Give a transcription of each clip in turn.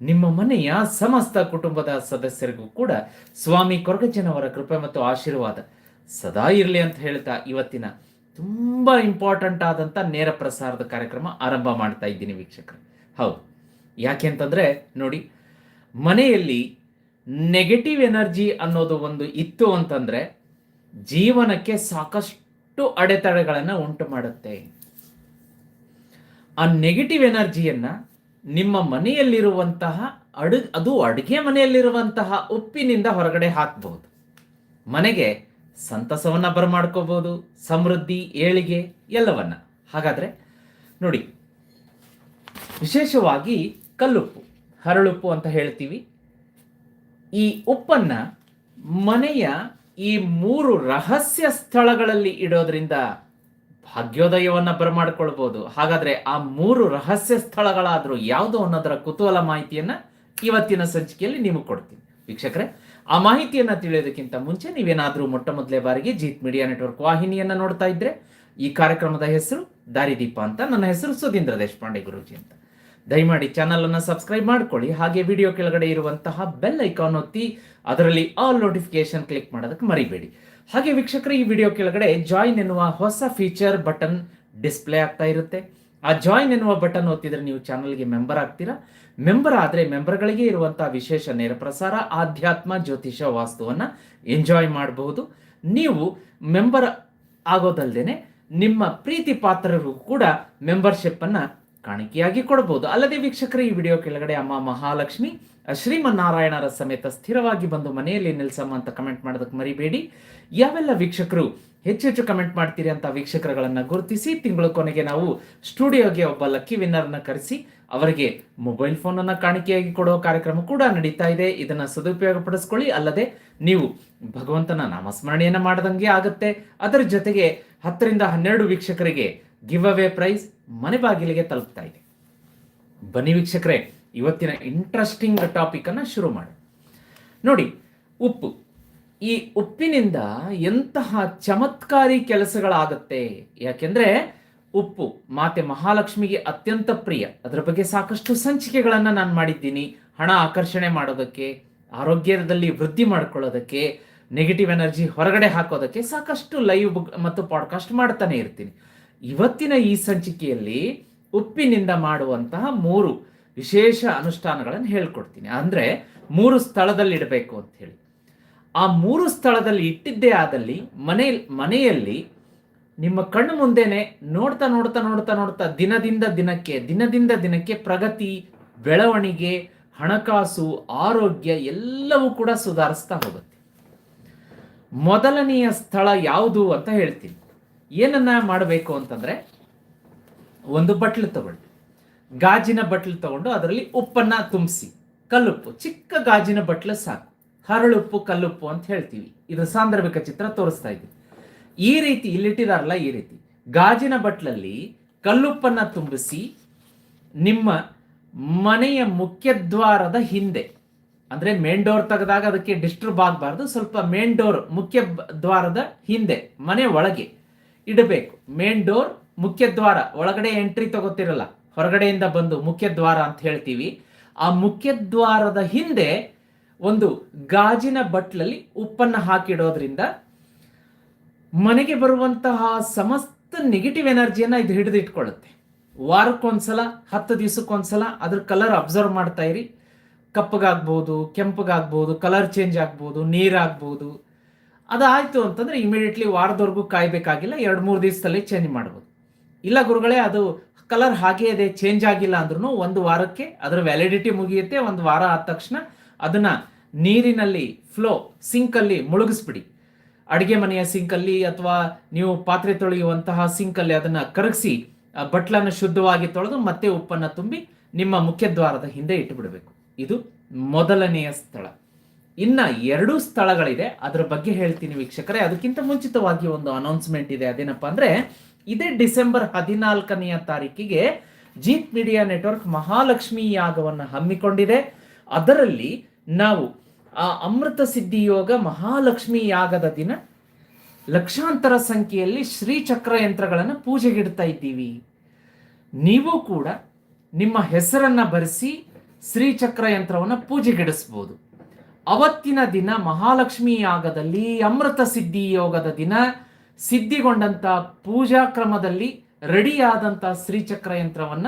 ನಿಮ್ಮ ಮನೆಯ ಸಮಸ್ತ ಕುಟುಂಬದ ಸದಸ್ಯರಿಗೂ ಕೂಡ ಸ್ವಾಮಿ ಕೊರಗಜ್ಜನವರ ಕೃಪೆ ಮತ್ತು ಆಶೀರ್ವಾದ ಸದಾ ಇರಲಿ ಅಂತ ಹೇಳ್ತಾ ಇವತ್ತಿನ ತುಂಬ ಇಂಪಾರ್ಟೆಂಟ್ ಆದಂಥ ನೇರ ಪ್ರಸಾರದ ಕಾರ್ಯಕ್ರಮ ಆರಂಭ ಮಾಡ್ತಾ ಇದ್ದೀನಿ ವೀಕ್ಷಕರು. ಹೌದು. ಯಾಕೆ ಅಂತಂದರೆ ನೋಡಿ, ಮನೆಯಲ್ಲಿ ನೆಗೆಟಿವ್ ಎನರ್ಜಿ ಅನ್ನೋದು ಒಂದು ಇತ್ತು ಅಂತಂದರೆ ಜೀವನಕ್ಕೆ ಸಾಕಷ್ಟು ಅಡೆತಡೆಗಳನ್ನು ಉಂಟು ಮಾಡುತ್ತೆ. ಆ ನೆಗೆಟಿವ್ ಎನರ್ಜಿಯನ್ನ ನಿಮ್ಮ ಮನೆಯಲ್ಲಿರುವಂತಹ ಅಡು, ಅದು ಅಡುಗೆ ಮನೆಯಲ್ಲಿರುವಂತಹ ಉಪ್ಪಿನಿಂದ ಹೊರಗಡೆ ಹಾಕಬಹುದು. ಮನೆಗೆ ಸಂತಸವನ್ನ ಬರಮಾಡ್ಕೋಬಹುದು, ಸಮೃದ್ಧಿ, ಏಳಿಗೆ ಎಲ್ಲವನ್ನ. ಹಾಗಾದ್ರೆ ನೋಡಿ, ವಿಶೇಷವಾಗಿ ಕಲ್ಲುಪ್ಪು, ಹರಳುಪ್ಪು ಅಂತ ಹೇಳ್ತೀವಿ. ಈ ಉಪ್ಪನ್ನ ಮನೆಯ ಈ ಮೂರು ರಹಸ್ಯ ಸ್ಥಳಗಳಲ್ಲಿ ಇಡೋದ್ರಿಂದ ಭಾಗ್ಯೋದಯವನ್ನ ಬರಮಾಡ್ಕೊಳ್ಬಹುದು ಹಾಗಾದ್ರೆ ಆ ಮೂರು ರಹಸ್ಯ ಸ್ಥಳಗಳಾದ್ರೂ ಯಾವುದು ಅನ್ನೋದರ ಕುತೂಹಲ ಮಾಹಿತಿಯನ್ನ ಇವತ್ತಿನ ಸಂಚಿಕೆಯಲ್ಲಿ ನಿಮಗೆ ಕೊಡ್ತೀನಿ. ವೀಕ್ಷಕರೇ, ಆ ಮಾಹಿತಿಯನ್ನ ತಿಳಿಯೋದಕ್ಕಿಂತ ಮುಂಚೆ ನೀವೇನಾದ್ರೂ ಮೊಟ್ಟ ಮೊದಲೇ ಬಾರಿಗೆ ಜೀತ್ ಮೀಡಿಯಾ ನೆಟ್ವರ್ಕ್ ವಾಹಿನಿಯನ್ನ ನೋಡ್ತಾ ಇದ್ರೆ ಈ ಕಾರ್ಯಕ್ರಮದ ಹೆಸರು ದಾರಿದೀಪ ಅಂತ, ನನ್ನ ಹೆಸರು ಸುಧೀಂದ್ರ ದೇಶಪಾಂಡೆ ಗುರುಜಿ ಅಂತ. ದಯಮಾಡಿ ಚಾನಲ್ ಅನ್ನು ಸಬ್ಸ್ಕ್ರೈಬ್ ಮಾಡ್ಕೊಳ್ಳಿ, ಹಾಗೆ ವಿಡಿಯೋ ಕೆಳಗಡೆ ಇರುವಂತಹ ಬೆಲ್ ಐಕಾನ್ ಒತ್ತಿ ಅದರಲ್ಲಿ ಆಲ್ ನೋಟಿಫಿಕೇಶನ್ ಕ್ಲಿಕ್ ಮಾಡೋದಕ್ಕೆ ಮರಿಬೇಡಿ. ಹಾಗೆ ವೀಕ್ಷಕರು, ಈ ವಿಡಿಯೋ ಕೆಳಗಡೆ ಜಾಯಿನ್ ಎನ್ನುವ ಹೊಸ ಫೀಚರ್ ಬಟನ್ ಡಿಸ್ಪ್ಲೇ ಆಗ್ತಾ ಇರುತ್ತೆ. ಆ ಜಾಯಿನ್ ಎನ್ನುವ ಬಟನ್ ಒತ್ತಿದ್ರೆ ನೀವು ಚಾನಲ್ಗೆ ಮೆಂಬರ್ ಆಗ್ತೀರಾ. ಮೆಂಬರ್ ಆದರೆ ಮೆಂಬರ್ಗಳಿಗೆ ಇರುವಂತಹ ವಿಶೇಷ ನೇರ ಪ್ರಸಾರ, ಆಧ್ಯಾತ್ಮ, ಜ್ಯೋತಿಷ ವಾಸ್ತುವನ್ನ ಎಂಜಾಯ್ ಮಾಡಬಹುದು. ನೀವು ಮೆಂಬರ್ ಆಗೋದಲ್ಲದೇನೆ ನಿಮ್ಮ ಪ್ರೀತಿ ಪಾತ್ರರಿಗೂ ಕೂಡ ಮೆಂಬರ್ಶಿಪ್ ಅನ್ನ ಕಾಣಿಕೆಯಾಗಿ ಕೊಡಬಹುದು. ಅಲ್ಲದೆ ವೀಕ್ಷಕರು, ಈ ವಿಡಿಯೋ ಕೆಳಗಡೆ ಅಮ್ಮ ಮಹಾಲಕ್ಷ್ಮಿ ಶ್ರೀಮನ್ನಾರಾಯಣರ ಸಮೇತ ಸ್ಥಿರವಾಗಿ ಬಂದು ಮನೆಯಲ್ಲಿ ನಿಲ್ಸಮ್ಮ ಅಂತ ಕಮೆಂಟ್ ಮಾಡೋದಕ್ಕೆ ಮರಿಬೇಡಿ. ಯಾವೆಲ್ಲ ವೀಕ್ಷಕರು ಹೆಚ್ಚು ಹೆಚ್ಚು ಕಮೆಂಟ್ ಮಾಡ್ತೀರಿ ಅಂತ ವೀಕ್ಷಕರುಗಳನ್ನು ಗುರುತಿಸಿ, ತಿಂಗಳ ಕೊನೆಗೆ ನಾವು ಸ್ಟುಡಿಯೋಗೆ ಒಬ್ಬ ಲಕ್ಕಿ ವಿನ್ನರ್ನ ಕರೆಸಿ, ಅವರಿಗೆ ಮೊಬೈಲ್ ಫೋನನ್ನು ಕಾಣಿಕೆಯಾಗಿ ಕೊಡೋ ಕಾರ್ಯಕ್ರಮ ಕೂಡ ನಡೀತಾ ಇದೆ. ಇದನ್ನು ಸದುಪಯೋಗ ಪಡಿಸ್ಕೊಳ್ಳಿ. ಅಲ್ಲದೆ ನೀವು ಭಗವಂತನ ನಾಮಸ್ಮರಣೆಯನ್ನು ಮಾಡದಂಗೆ ಆಗುತ್ತೆ. ಅದರ ಜೊತೆಗೆ ಹತ್ತರಿಂದ ಹನ್ನೆರಡು ವೀಕ್ಷಕರಿಗೆ ಗಿವ್ ಅವೇ ಪ್ರೈಸ್. ಮನೆ ಬಾಗಿಲಿಗೆ ತಲುಪ್ತಾ ಇದೆ. ಬನ್ನಿ ವೀಕ್ಷಕರೇ, ಇವತ್ತಿನ ಇಂಟ್ರೆಸ್ಟಿಂಗ್ ಟಾಪಿಕನ್ನು ಶುರು ಮಾಡಿ ನೋಡಿ, ಉಪ್ಪು. ಈ ಉಪ್ಪಿನಿಂದ ಎಂತಹ ಚಮತ್ಕಾರಿ ಕೆಲಸಗಳಾಗತ್ತೆ? ಯಾಕೆಂದ್ರೆ ಉಪ್ಪು ಮಾತೆ ಮಹಾಲಕ್ಷ್ಮಿಗೆ ಅತ್ಯಂತ ಪ್ರಿಯ. ಅದರ ಬಗ್ಗೆ ಸಾಕಷ್ಟು ಸಂಚಿಕೆಗಳನ್ನು ನಾನು ಮಾಡಿದ್ದೀನಿ. ಹಣ ಆಕರ್ಷಣೆ ಮಾಡೋದಕ್ಕೆ, ಆರೋಗ್ಯದಲ್ಲಿ ವೃದ್ಧಿ ಮಾಡ್ಕೊಳ್ಳೋದಕ್ಕೆ ನೆಗೆಟಿವ್ ಎನರ್ಜಿ ಹೊರಗಡೆ ಹಾಕೋದಕ್ಕೆ ಸಾಕಷ್ಟು ಲೈವ್ ಮತ್ತು ಪಾಡ್ಕಾಸ್ಟ್ ಮಾಡ್ತಾನೆ ಇರ್ತೀನಿ. ಇವತ್ತಿನ ಈ ಸಂಚಿಕೆಯಲ್ಲಿ ಉಪ್ಪಿನಿಂದ ಮಾಡುವಂತಹ ಮೂರು ವಿಶೇಷ ಅನುಷ್ಠಾನಗಳನ್ನು ಹೇಳ್ಕೊಡ್ತೀನಿ. ಅಂದ್ರೆ ಮೂರು ಸ್ಥಳದಲ್ಲಿ ಇಡಬೇಕು ಅಂತ ಹೇಳಿ. ಆ ಮೂರು ಸ್ಥಳದಲ್ಲಿ ಇಟ್ಟಿದ್ದೇ ಆದಲ್ಲಿ ಮನೆ, ಮನೆಯಲ್ಲಿ ನಿಮ್ಮ ಕಣ್ಣು ಮುಂದೆನೆ ನೋಡ್ತಾ ನೋಡ್ತಾ ನೋಡ್ತಾ ನೋಡ್ತಾ ದಿನದಿಂದ ದಿನಕ್ಕೆ ದಿನದಿಂದ ದಿನಕ್ಕೆ ಪ್ರಗತಿ, ಬೆಳವಣಿಗೆ, ಹಣಕಾಸು, ಆರೋಗ್ಯ ಎಲ್ಲವೂ ಕೂಡ ಸುಧಾರಿಸ್ತಾ ಹೋಗುತ್ತೆ. ಮೊದಲನೆಯ ಸ್ಥಳ ಯಾವುದು ಅಂತ ಹೇಳ್ತೀನಿ. ಏನನ್ನ ಮಾಡಬೇಕು ಅಂತಂದ್ರೆ ಒಂದು ಬಟ್ಲು ತಗೊಳ್ಳಿ ಗಾಜಿನ ಬಟ್ಲು ತಗೊಂಡು ಅದರಲ್ಲಿ ಉಪ್ಪನ್ನ ತುಂಬಿಸಿ, ಕಲ್ಲುಪ್ಪು, ಚಿಕ್ಕ ಗಾಜಿನ ಬಟ್ಲು ಸಾಕು. ಹರಳುಪ್ಪು, ಕಲ್ಲುಪ್ಪು ಅಂತ ಹೇಳ್ತೀವಿ. ಇದು ಸಾಂದರ್ಭಿಕ ಚಿತ್ರ ತೋರಿಸ್ತಾ ಇದ್ದೀವಿ ಈ ರೀತಿ ಇಲ್ಲಿಟ್ಟಿದಾರಲ್ಲ, ಈ ರೀತಿ. ಗಾಜಿನ ಬಟ್ಲಲ್ಲಿ ಕಲ್ಲುಪ್ಪನ್ನ ತುಂಬಿಸಿ, ನಿಮ್ಮ ಮನೆಯ ಮುಖ್ಯದ್ವಾರದ ಹಿಂದೆ, ಅಂದ್ರೆ ಮೇನ್ ಡೋರ್ ತೆಗೆದಾಗ ಅದಕ್ಕೆ ಡಿಸ್ಟರ್ಬ್ ಆಗಬಾರ್ದು, ಸ್ವಲ್ಪ ಮೇನ್ ಡೋರ್ ಮುಖ್ಯ ದ್ವಾರದ ಹಿಂದೆ, ಮನೆ ಒಳಗೆ ಇಡಬೇಕು. ಮೇನ್ ಡೋರ್ ಮುಖ್ಯ ದ್ವಾರ. ಒಳಗಡೆ ಎಂಟ್ರಿ ತಗೋತಿರಲ್ಲ, ಹೊರಗಡೆಯಿಂದ ಬಂದು ಮುಖ್ಯ ದ್ವಾರ ಅಂತ ಹೇಳ್ತೀವಿ. ಆ ಮುಖ್ಯ ದ್ವಾರದ ಹಿಂದೆ ಒಂದು ಗಾಜಿನ ಬಟ್ಲಲ್ಲಿ ಉಪ್ಪನ್ನು ಹಾಕಿಡೋದ್ರಿಂದ ಮನೆಗೆ ಬರುವಂತಹ ಸಮಸ್ತ ನೆಗೆಟಿವ್ ಎನರ್ಜಿಯನ್ನ ಇದು ಹಿಡಿದಿಟ್ಕೊಳ್ಳುತ್ತೆ. ವಾರಕ್ಕೊಂದ್ಸಲ, ಹತ್ತು ದಿವಸಕ್ಕೊಂದ್ಸಲ ಅದ್ರ ಕಲರ್ ಅಬ್ಸರ್ವ್ ಮಾಡ್ತಾ ಇರಿ. ಕಪ್ಪಗಾಗ್ಬೋದು, ಕೆಂಪಗಾಗ್ಬೋದು ಕಲರ್ ಚೇಂಜ್ ಆಗ್ಬೋದು, ನೀರಾಗ್ಬೋದು. ಅದಾಯ್ತು ಅಂತಂದ್ರೆ ಇಮಿಡಿಯೇಟ್ಲಿ ವಾರದವರೆಗೂ ಕಾಯಬೇಕಾಗಿಲ್ಲ, ಎರಡು ಮೂರು ದಿವಸದಲ್ಲಿ ಚೇಂಜ್ ಮಾಡ್ಬೋದು. ಇಲ್ಲ ಗುರುಗಳೇ, ಅದು ಕಲರ್ ಹಾಗೇ ಇದೆ ಚೇಂಜ್ ಆಗಿಲ್ಲ ಅಂದ್ರೂ ಒಂದು ವಾರಕ್ಕೆ ಅದರ ವ್ಯಾಲಿಡಿಟಿ ಮುಗಿಯುತ್ತೆ, ಒಂದು ವಾರ ಆದ ತಕ್ಷಣ ಅದನ್ನ ನೀರಿನಲ್ಲಿ ಫ್ಲೋ ಸಿಂಕಲ್ಲಿ ಮುಳುಗಿಸ್ಬಿಡಿ. ಅಡಿಗೆ ಮನೆಯ ಸಿಂಕಲ್ಲಿ ಅಥವಾ ನೀವು ಪಾತ್ರೆ ತೊಳೆಯುವಂತಹ ಸಿಂಕಲ್ಲಿ ಅದನ್ನ ಕರಗಿಸಿ ಬಟ್ಲನ್ನು ಶುದ್ಧವಾಗಿ ತೊಳೆದು ಮತ್ತೆ ಉಪ್ಪನ್ನು ತುಂಬಿ ನಿಮ್ಮ ಮುಖ್ಯ ದ್ವಾರದ ಹಿಂದೆ ಇಟ್ಟುಬಿಡಬೇಕು. ಇದು ಮೊದಲನೆಯ ಸ್ಥಳ. ಇನ್ನ ಎರಡು ಸ್ಥಳಗಳಿದೆ. ಅದರ ಬಗ್ಗೆ ಹೇಳ್ತೀನಿ ವೀಕ್ಷಕರೇ. ಅದಕ್ಕಿಂತ ಮುಂಚಿತವಾಗಿ ಒಂದು ಅನೌನ್ಸ್ಮೆಂಟ್ ಇದೆ. ಅದೇನಪ್ಪ ಅಂದ್ರೆ, ಇದೇ ಡಿಸೆಂಬರ್ ಹದಿನಾಲ್ಕನೆಯ ತಾರೀಕಿಗೆ ಜೀತ್ ಮೀಡಿಯಾ ನೆಟ್ವರ್ಕ್ ಮಹಾಲಕ್ಷ್ಮಿ ಯಾಗವನ್ನು ಹಮ್ಮಿಕೊಂಡಿದೆ. ಅದರಲ್ಲಿ ನಾವು ಆ ಅಮೃತ ಸಿದ್ಧಿ ಯೋಗ ಮಹಾಲಕ್ಷ್ಮಿ ಯಾಗದ ದಿನ ಲಕ್ಷಾಂತರ ಸಂಖ್ಯೆಯಲ್ಲಿ ಶ್ರೀಚಕ್ರ ಯಂತ್ರಗಳನ್ನು ಪೂಜೆಗಿಡ್ತಾ ಇದ್ದೀವಿ. ನೀವು ಕೂಡ ನಿಮ್ಮ ಹೆಸರನ್ನ ಬರೆಸಿ ಶ್ರೀಚಕ್ರ ಯಂತ್ರವನ್ನು ಪೂಜೆಗಿಡಿಸ್ಬೋದು. ಅವತ್ತಿನ ದಿನ ಮಹಾಲಕ್ಷ್ಮಿ ಯಾಗದಲ್ಲಿ ಅಮೃತ ಸಿದ್ಧಿ ಯೋಗದ ದಿನ. ಸಿದ್ಧಿಗೊಂಡಂತ ಪೂಜಾ ಕ್ರಮದಲ್ಲಿ ರೆಡಿಯಾದಂಥ ಶ್ರೀಚಕ್ರ ಯಂತ್ರವನ್ನ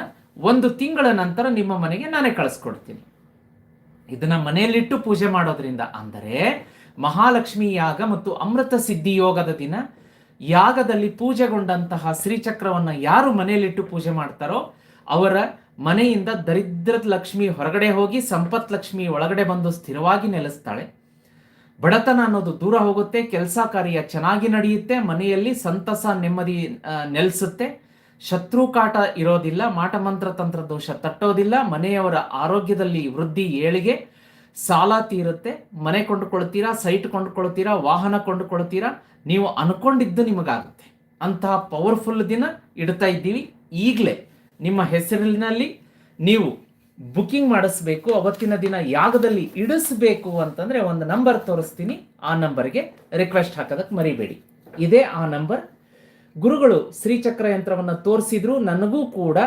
ಒಂದು ತಿಂಗಳ ನಂತರ ನಿಮ್ಮ ಮನೆಗೆ ನಾನೇ ಕಳಿಸ್ಕೊಡ್ತೀನಿ. ಇದನ್ನ ಮನೆಯಲ್ಲಿಟ್ಟು ಪೂಜೆ ಮಾಡೋದ್ರಿಂದ ಅಂದರೆ ಮಹಾಲಕ್ಷ್ಮಿ ಯಾಗ ಮತ್ತು ಅಮೃತ ಸಿದ್ಧಿ ಯೋಗದ ದಿನ. ಯಾಗದಲ್ಲಿ ಪೂಜೆಗೊಂಡಂತಹ ಶ್ರೀಚಕ್ರವನ್ನು ಯಾರು ಮನೆಯಲ್ಲಿಟ್ಟು ಪೂಜೆ ಮಾಡ್ತಾರೋ ಅವರ ಮನೆಯಿಂದ ದರಿದ್ರದ ಲಕ್ಷ್ಮಿ ಹೊರಗಡೆ ಹೋಗಿ ಸಂಪತ್ ಲಕ್ಷ್ಮಿ ಒಳಗಡೆ ಬಂದು ಸ್ಥಿರವಾಗಿ ನೆಲೆಸ್ತಾಳೆ. ಬಡತನ ಅನ್ನೋದು ದೂರ ಹೋಗುತ್ತೆ, ಕೆಲಸ ಕಾರ್ಯ ಚೆನ್ನಾಗಿ ನಡೆಯುತ್ತೆ, ಮನೆಯಲ್ಲಿ ಸಂತಸ, ನೆಮ್ಮದಿ ನೆಲೆಸುತ್ತೆ. ಶತ್ರು ಕಾಟ ಇರೋದಿಲ್ಲ ಮಾಟಮಂತ್ರ ತಂತ್ರ ದೋಷ ತಟ್ಟೋದಿಲ್ಲ, ಮನೆಯವರ ಆರೋಗ್ಯದಲ್ಲಿ ವೃದ್ಧಿ ಏಳಿಗೆ ಸಾಲ ತೀರುತ್ತೆ. ಮನೆ ಕೊಂಡುಕೊಳ್ತೀರಾ, ಸೈಟ್ ಕೊಂಡುಕೊಳ್ತೀರಾ, ವಾಹನ ಕೊಂಡುಕೊಳ್ತೀರಾ, ನೀವು ಅನ್ಕೊಂಡಿದ್ದು ನಿಮಗಾಗುತ್ತೆ. ಅಂತಹ ಪವರ್ಫುಲ್ ದಿನ ಇಡ್ತಾ ಇದ್ದೀವಿ ಈಗಲೇ. ನಿಮ್ಮ ಹೆಸರಿನಲ್ಲಿ ನೀವು ಬುಕಿಂಗ್ ಮಾಡಿಸ್ಬೇಕು, ಅವತ್ತಿನ ದಿನ ಯಾಗದಲ್ಲಿ ಇಡಿಸ್ಬೇಕು ಅಂತಂದ್ರೆ ಒಂದು ನಂಬರ್ ತೋರಿಸ್ತೀನಿ. ಆ ನಂಬರ್ಗೆ ರಿಕ್ವೆಸ್ಟ್ ಹಾಕೋದಕ್ಕೆ ಮರಿಬೇಡಿ. ಇದೇ ಆ ನಂಬರ್ ಗುರುಗಳು ಶ್ರೀಚಕ್ರ ಯಂತ್ರವನ್ನು ತೋರಿಸಿದ್ರು. ನನಗೂ ಕೂಡ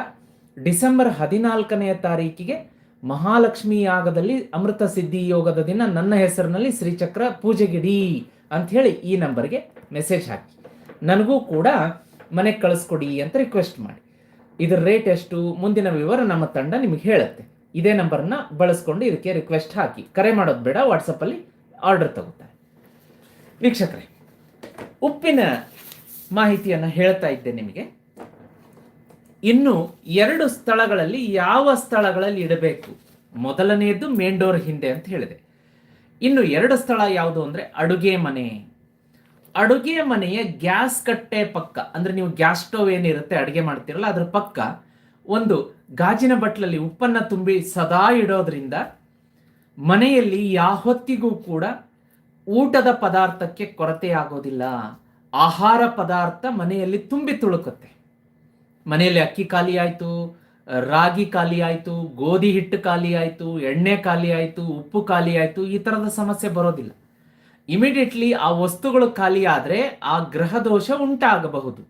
ಡಿಸೆಂಬರ್ ಹದಿನಾಲ್ಕನೆಯ ತಾರೀಕಿಗೆ ಮಹಾಲಕ್ಷ್ಮಿ ಯಾಗದಲ್ಲಿ ಅಮೃತ ಸಿದ್ಧಿ ಯೋಗದ ದಿನ. ನನ್ನ ಹೆಸರಿನಲ್ಲಿ ಶ್ರೀಚಕ್ರ ಪೂಜೆಗಿಡಿ ಅಂತ ಹೇಳಿ ಈ ನಂಬರ್ಗೆ ಮೆಸೇಜ್ ಹಾಕಿ. ನನಗೂ ಕೂಡ ಮನೆಗೆ ಕಳಿಸ್ಕೊಡಿ ಅಂತ ರಿಕ್ವೆಸ್ಟ್ ಮಾಡಿ. ಇದರ ರೇಟ್ ಎಷ್ಟು? ಮುಂದಿನ ವಿವರ ನಮ್ಮ ತಂಡ ನಿಮಗೆ ಹೇಳುತ್ತೆ. ಇದೇ ನಂಬರ್ನ ಬಳಸ್ಕೊಂಡು ಇದಕ್ಕೆ ರಿಕ್ವೆಸ್ಟ್ ಹಾಕಿ. ಕರೆ ಮಾಡೋದು ಬೇಡ ವಾಟ್ಸಪ್ಪಲ್ಲಿ ಆರ್ಡರ್ ತಗೋತಾರೆ. ವೀಕ್ಷಕರೇ, ಉಪ್ಪಿನ ಮಾಹಿತಿಯನ್ನು ಹೇಳ್ತಾ ಇದ್ದೆ ನಿಮಗೆ. ಇನ್ನು ಎರಡು ಸ್ಥಳಗಳಲ್ಲಿ ಯಾವ ಸ್ಥಳಗಳಲ್ಲಿ ಇಡಬೇಕು? ಮೊದಲನೆಯದ್ದು ಮೇಂಡೋರ್ ಡೋರ್ ಹಿಂದೆ ಅಂತ ಹೇಳಿದೆ. ಇನ್ನು ಎರಡು ಸ್ಥಳ ಯಾವುದು ಅಂದರೆ ಅಡುಗೆ ಮನೆ. ಅಡುಗೆ ಮನೆಯ ಗ್ಯಾಸ್ ಕಟ್ಟೆ ಪಕ್ಕ, ಅಂದ್ರೆ ನೀವು ಗ್ಯಾಸ್ ಸ್ಟೋವ್ ಏನಿರುತ್ತೆ ಅಡುಗೆ ಮಾಡ್ತಿರಲ್ಲ, ಅದ್ರ ಪಕ್ಕ ಒಂದು ಗಾಜಿನ ಬಟ್ಲಲ್ಲಿ ಉಪ್ಪನ್ನ ತುಂಬಿ ಸದಾ ಇಡೋದ್ರಿಂದ ಮನೆಯಲ್ಲಿ ಯಾವತ್ತಿಗೂ ಕೂಡ ಊಟದ ಪದಾರ್ಥಕ್ಕೆ ಕೊರತೆ ಆಗೋದಿಲ್ಲ. ಆಹಾರ ಪದಾರ್ಥ ಮನೆಯಲ್ಲಿ ತುಂಬಿ ತುಳುಕುತ್ತೆ. ಮನೆಯಲ್ಲಿ ಅಕ್ಕಿ ಖಾಲಿ ಆಯಿತು, ರಾಗಿ ಖಾಲಿ ಆಯಿತು, ಗೋಧಿ ಹಿಟ್ಟು ಖಾಲಿ ಆಯಿತು, ಎಣ್ಣೆ ಖಾಲಿ ಆಯಿತು, ಉಪ್ಪು ಖಾಲಿ ಆಯಿತು, ಈ ಥರದ ಸಮಸ್ಯೆ ಬರೋದಿಲ್ಲ. ಇಮಿಡಿಯೇಟ್ಲಿ ಆ ವಸ್ತುಗಳು ಖಾಲಿಯಾದರೆ ಆ ಗ್ರಹ ದೋಷ ಉಂಟಾಗಬಹುದು.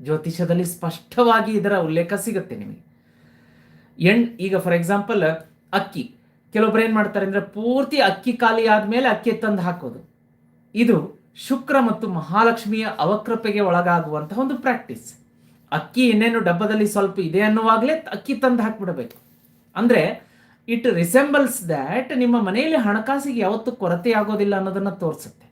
ಜ್ಯೋತಿಷದಲ್ಲಿ ಸ್ಪಷ್ಟವಾಗಿ ಇದರ ಉಲ್ಲೇಖ ಸಿಗುತ್ತೆ ನಿಮಗೆ. ಎಂಡ್ ಈಗ ಫಾರ್ ಎಕ್ಸಾಂಪಲ್ ಅಕ್ಕಿ. ಕೆಲವೊಬ್ರು ಏನು ಮಾಡ್ತಾರೆ ಅಂದರೆ ಪೂರ್ತಿ ಅಕ್ಕಿ ಖಾಲಿ ಆದಮೇಲೆ ಅಕ್ಕಿ ತಂದು ಹಾಕೋದು. ಇದು ಶುಕ್ರ ಮತ್ತು ಮಹಾಲಕ್ಷ್ಮಿಯ ಅವಕೃಪೆಗೆ ಒಳಗಾಗುವಂತಹ ಒಂದು ಪ್ರಾಕ್ಟೀಸ್ ಅಕ್ಕಿ ಇನ್ನೇನು ಡಬ್ಬದಲ್ಲಿ ಸ್ವಲ್ಪ ಇದೆ ಅನ್ನುವಾಗಲೇ ಅಕ್ಕಿ ತಂದು ಹಾಕ್ಬಿಡಬೇಕು. ಅಂದರೆ ಇಟ್ ರಿಸೆಂಬಲ್ಸ್ ದ್ಯಾಟ್ ನಿಮ್ಮ ಮನೆಯಲ್ಲಿ ಹಣಕಾಸಿಗೆ ಯಾವತ್ತೂ ಕೊರತೆ ಆಗೋದಿಲ್ಲ ಅನ್ನೋದನ್ನ ತೋರಿಸುತ್ತೆ.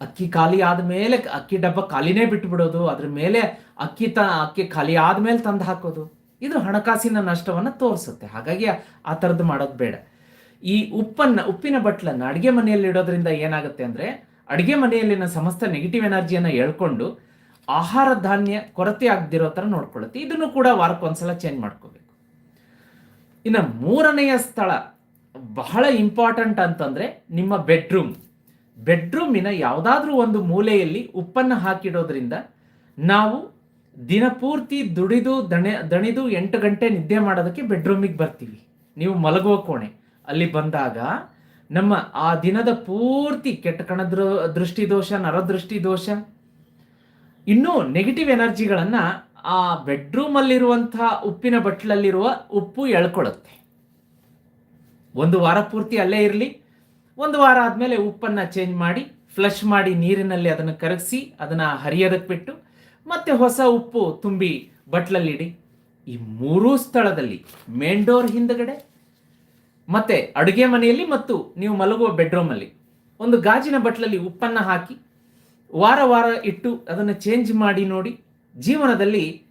ಅಕ್ಕಿ ಖಾಲಿ ಆದಮೇಲೆ ಅಕ್ಕಿ ಡಬ್ಬ ಖಾಲಿನೇ ಬಿಟ್ಟುಬಿಡೋದು ಅದ್ರ ಮೇಲೆ ಅಕ್ಕಿ ತ, ಅಕ್ಕಿ ಖಾಲಿ ಆದಮೇಲೆ ತಂದು ಹಾಕೋದು ಇದು ಹಣಕಾಸಿನ ನಷ್ಟವನ್ನು ತೋರಿಸುತ್ತೆ. ಹಾಗಾಗಿ ಆ ಥರದ್ದು ಮಾಡೋದು ಬೇಡ. ಈ ಉಪ್ಪನ್ನ, ಉಪ್ಪಿನ ಬಟ್ಲನ್ನು ಅಡುಗೆ ಮನೆಯಲ್ಲಿ ಇಡೋದ್ರಿಂದ ಏನಾಗುತ್ತೆ ಅಂದರೆ, ಅಡುಗೆ ಮನೆಯಲ್ಲಿನ ಸಮಸ್ತ ನೆಗೆಟಿವ್ ಎನರ್ಜಿಯನ್ನು ಎಳ್ಕೊಂಡು ಆಹಾರ ಧಾನ್ಯ ಕೊರತೆ ಆಗದಿರೋ ಥರ ನೋಡ್ಕೊಳ್ಳುತ್ತೆ. ಇದನ್ನು ಕೂಡ ವಾರಕ್ಕೊಂದ್ಸಲ ಚೇಂಜ್ ಮಾಡ್ಕೋಬೇಕು. ಇನ್ನು ಮೂರನೆಯ ಸ್ಥಳ ಬಹಳ ಇಂಪಾರ್ಟೆಂಟ್ ಅಂತಂದರೆ ನಿಮ್ಮ ಬೆಡ್ರೂಮ್ ಬೆಡ್ರೂಮಿನ ಯಾವುದಾದ್ರೂ ಒಂದು ಮೂಲೆಯಲ್ಲಿ ಉಪ್ಪನ್ನು ಹಾಕಿಡೋದ್ರಿಂದ ನಾವು ದಿನಪೂರ್ತಿ ದುಡಿದು ದಣೆ, ದಣಿದು ಎಂಟು ಗಂಟೆ ನಿದ್ದೆ ಮಾಡೋದಕ್ಕೆ ಬೆಡ್ರೂಮಿಗೆ ಬರ್ತೀವಿ. ನೀವು ಮಲಗುವ ಕೋಣೆ. ಅಲ್ಲಿ ಬಂದಾಗ ನಮ್ಮ ಆ ದಿನದ ಪೂರ್ತಿ ಕೆಟ್ಟ ದೋಷ ನರದೃಷ್ಟಿ ದೋಷ ಇನ್ನೂ ನೆಗೆಟಿವ್ ಎನರ್ಜಿಗಳನ್ನ ಆ ಬೆಡ್ರೂಮ್ ಅಲ್ಲಿರುವಂತಹ ಉಪ್ಪಿನ ಬಟ್ಲಲ್ಲಿರುವ ಉಪ್ಪು ಎಳ್ಕೊಳ್ಳುತ್ತೆ ಒಂದು ವಾರ ಪೂರ್ತಿ ಅಲ್ಲೇ ಇರಲಿ. ಒಂದು ವಾರ ಆದಮೇಲೆ ಉಪ್ಪನ್ನು ಚೇಂಜ್ ಮಾಡಿ ಫ್ಲಶ್ ಮಾಡಿ ನೀರಿನಲ್ಲಿ ಅದನ್ನು ಕರಗಿಸಿ, ಅದನ್ನು ಹರಿಯೋದಕ್ಕೆ ಬಿಟ್ಟು, ಮತ್ತೆ ಹೊಸ ಉಪ್ಪು ತುಂಬಿ ಬಟ್ಲಲ್ಲಿಡಿ ಈ ಮೂರೂ ಸ್ಥಳದಲ್ಲಿ ಮೇನ್ ಡೋರ್ ಹಿಂದಗಡೆ, ಮತ್ತೆ ಅಡುಗೆ ಮನೆಯಲ್ಲಿ ಮತ್ತು ನೀವು ಮಲಗುವ ಬೆಡ್ರೂಮಲ್ಲಿ ಒಂದು ಗಾಜಿನ ಬಟ್ಲಲ್ಲಿ ಉಪ್ಪನ್ನು ಹಾಕಿ, ವಾರ ವಾರ ಇಟ್ಟು ಅದನ್ನು ಚೇಂಜ್ ಮಾಡಿ ನೋಡಿ ಜೀವನದಲ್ಲಿ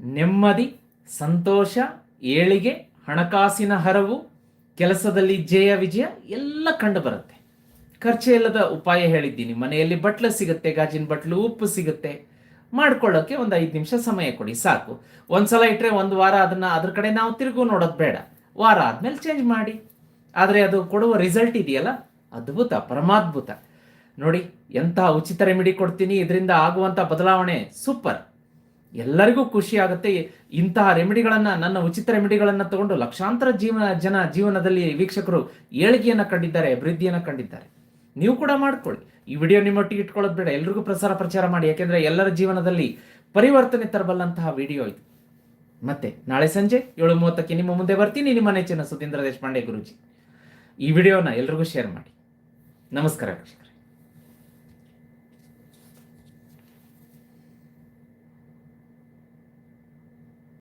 ನೆಮ್ಮದಿ, ಸಂತೋಷ, ಏಳಿಗೆ, ಹಣಕಾಸಿನ ಹರವು, ಕೆಲಸದಲ್ಲಿ ಜಯ, ವಿಜಯ ಎಲ್ಲ ಕಂಡು ಬರುತ್ತೆ. ಖರ್ಚು ಉಪಾಯ ಹೇಳಿದ್ದೀನಿ. ಮನೆಯಲ್ಲಿ ಬಟ್ಲು ಸಿಗುತ್ತೆ, ಗಾಜಿನ ಬಟ್ಲು, ಉಪ್ಪು ಸಿಗುತ್ತೆ. ಮಾಡ್ಕೊಳ್ಳೋಕ್ಕೆ ಒಂದು ಐದು ನಿಮಿಷ ಸಮಯ ಕೊಡಿ, ಸಾಕು. ಒಂದ್ಸಲ ಇಟ್ಟರೆ ಒಂದು ವಾರ ಅದನ್ನು ಅದ್ರ ಕಡೆ ನಾವು ತಿರುಗೂ ನೋಡೋದು ಬೇಡ. ವಾರ ಆದಮೇಲೆ ಚೇಂಜ್ ಮಾಡಿ. ಆದರೆ ಅದು ಕೊಡುವ ರಿಸಲ್ಟ್ ಇದೆಯಲ್ಲ? ಅದ್ಭುತ, ಪರಮಾದ್ಭುತ. ನೋಡಿ, ಎಂಥ ಉಚಿತ ರೆಮಿಡಿ ಕೊಡ್ತೀನಿ, ಇದರಿಂದ ಆಗುವಂಥ ಬದಲಾವಣೆ ಸೂಪರ್. ಎಲ್ಲರಿಗೂ ಖುಷಿ ಆಗುತ್ತೆ. ಇಂತಹ ರೆಮಿಡಿಗಳನ್ನು, ನನ್ನ ಉಚಿತ ರೆಮಿಡಿಗಳನ್ನು ತಗೊಂಡು ಲಕ್ಷಾಂತರ ಜೀವನ ಜನ ಜೀವನದಲ್ಲಿ ವೀಕ್ಷಕರು ಏಳಿಗೆಯನ್ನ ಕಂಡಿದ್ದಾರೆ, ಅಭಿವೃದ್ಧಿಯನ್ನ ಕಂಡಿದ್ದಾರೆ. ನೀವು ಕೂಡ ಮಾಡ್ಕೊಳ್ಳಿ. ಈ ವಿಡಿಯೋ ನಿಮ್ಮೊಟ್ಟಿಗೆ ಇಟ್ಕೊಳ್ಳೋದು ಬೇಡ. ಎಲ್ರಿಗೂ ಪ್ರಸಾರ ಪ್ರಚಾರ ಮಾಡಿ. ಯಾಕೆಂದ್ರೆ ಎಲ್ಲರ ಜೀವನದಲ್ಲಿ ಪರಿವರ್ತನೆ ತರಬಲ್ಲಂತಹ ವಿಡಿಯೋ ಇದು. ಮತ್ತೆ ನಾಳೆ ಸಂಜೆ ಏಳು ಮೂವತ್ತಕ್ಕೆ ನಿಮ್ಮ ಮುಂದೆ ಬರ್ತೀನಿ. ನಿಮ್ಮ ನೆಚ್ಚಿನ ಸುಧೀಂದ್ರ ದೇಶಪಾಂಡೆ ಗುರುಜಿ. ಈ ವಿಡಿಯೋನ ಎಲ್ರಿಗೂ ಶೇರ್ ಮಾಡಿ. ನಮಸ್ಕಾರ.